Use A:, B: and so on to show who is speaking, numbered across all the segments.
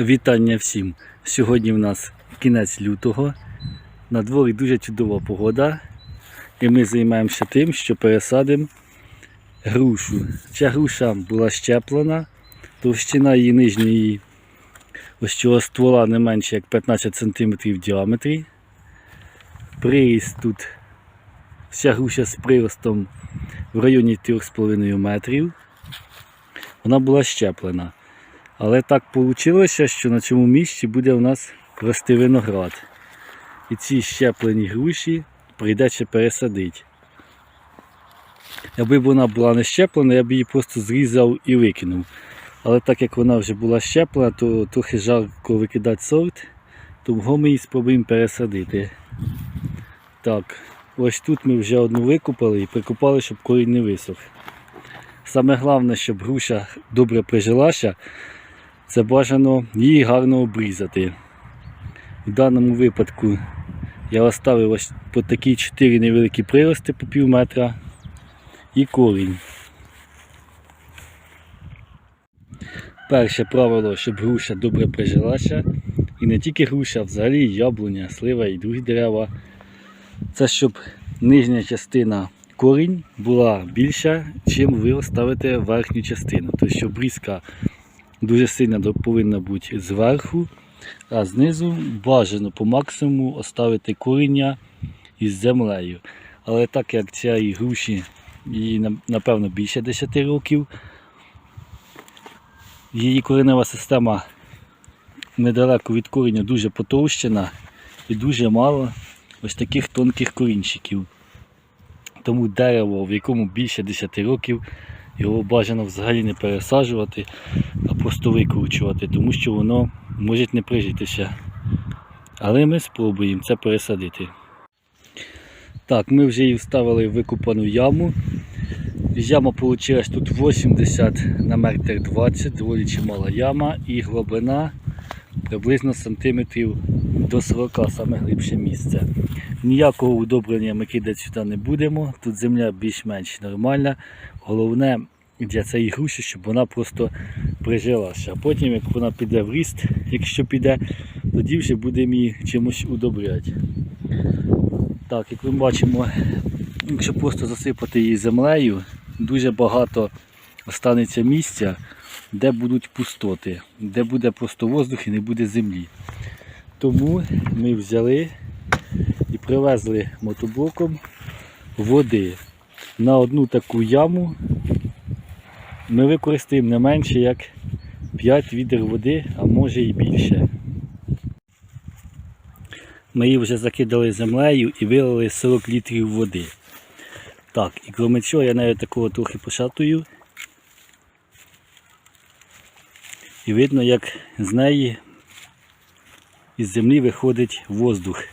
A: Вітання всім! Сьогодні в нас кінець лютого. На дворі дуже чудова погода. І ми займаємося тим, що пересадимо грушу. Ця груша була щеплена, товщина її нижньої ось цього ствола не менше як 15 см в діаметрі. Приріст тут вся груша з приростом в районі 3,5 метрів. Вона була щеплена. Але так вийшло, що на цьому місці буде у нас рости виноград. І ці щеплені груші прийдеться пересадити. Якби вона була не щеплена, я б її просто зрізав і викинув. Але так як вона вже була щеплена, то трохи жарко викидати сорт, тому ми її спробуємо пересадити. Так, ось тут ми вже одну викопали і прикопали, щоб корінь не висох. Саме головне, щоб груша добре прижилася, це бажано її гарно обрізати. В даному випадку я оставив ось по такі 4 невеликі прирости по пів метра і корінь. Перше правило, щоб груша добре прижилася. І не тільки груша, взагалі яблуня, слива і другі дерева. Це щоб нижня частина корінь була більша, чим ви оставите верхню частину. Тобто, що обрізка дуже сильно повинна бути зверху, а знизу бажано по максимуму оставити коріння із землею. Але так як цієї груші їй напевно більше 10 років, її коренева система недалеко від коріння дуже потовщена і дуже мало ось таких тонких корінчиків. Тому дерево, в якому більше 10 років, його бажано взагалі не пересаджувати, а просто викручувати, тому що воно може не прижитися. Але ми спробуємо це пересадити. Так, ми вже її вставили в викопану яму. Яма вийшла тут 80 на метр 20, доволі чимала яма і глибина приблизно сантиметрів до 40 саме глибше місце. Ніякого удобрення ми кидати сюди не будемо. Тут земля більш-менш нормальна. Головне для цієї груші, щоб вона просто прижилася. А потім, як вона піде в ріст, якщо піде, тоді вже будемо її чимось удобряти. Так, як ми бачимо, якщо просто засипати її землею, дуже багато останеться місця, де будуть пустоти, де буде просто воздух і не буде землі. Тому ми взяли і привезли мотоблоком води. На одну таку яму ми використаємо не менше як 5 відер води, а може і більше. Ми її вже закидали землею і вилили 40 літрів води. Так, і крім цього я навіть такого трохи пошатую. І видно, як з неї із землі виходить воздух.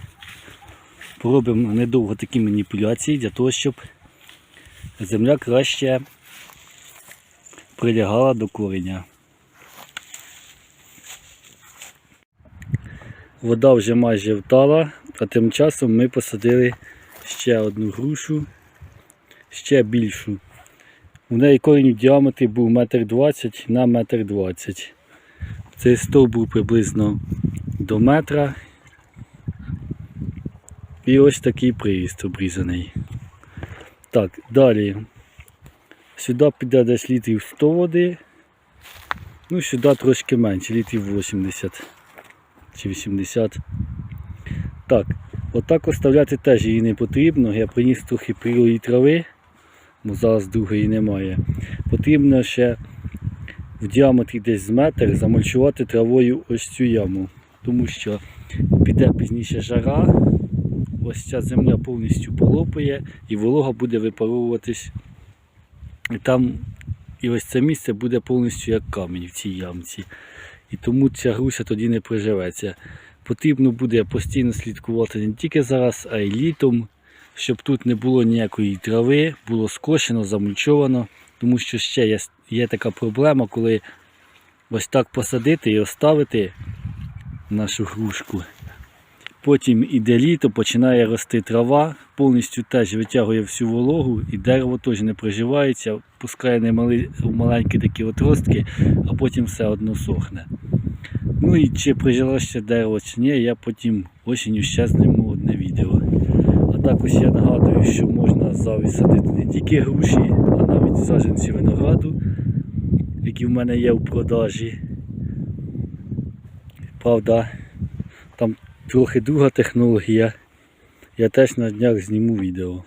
A: Поробимо недовго такі маніпуляції для того, щоб земля краще прилягала до кореня. Вода вже майже втала, а тим часом ми посадили ще одну грушу, ще більшу. У неї корінь в діаметрі був 1,20 на 1,20 м. Цей стовп був приблизно до метра. І ось такий приріст обрізаний. Так, далі. Сюди піде десь літрів 100 води. Ну, сюди трошки менше, літрів 80 чи 80. Так, отак оставляти теж її не потрібно. Я приніс трохи прілої трави, бо зараз другої немає. Потрібно ще в діаметрі десь з метр замульчувати травою ось цю яму. Тому що піде пізніше жара, ось ця земля повністю полопає і волога буде випаровуватись. І там і ось це місце буде повністю як камінь в цій ямці. І тому ця груша тоді не приживеться. Потрібно буде постійно слідкувати не тільки зараз, а й літом, щоб тут не було ніякої трави, було скошено, замульчовано. Тому що ще є, є така проблема, коли ось так посадити і оставити нашу грушку. Потім іде літо, починає рости трава, повністю теж витягує всю вологу і дерево теж не приживається, пускає маленькі такі отростки, а потім все одно сохне. Ну і чи прижило ще дерево чи ні, я потім осінню ще зніму одне відео. А також я нагадую, що можна заві садити не тільки груші, а навіть саджанці винограду, які в мене є в продажі. Правда, там трохи друга технологія. Я теж на днях зніму відео.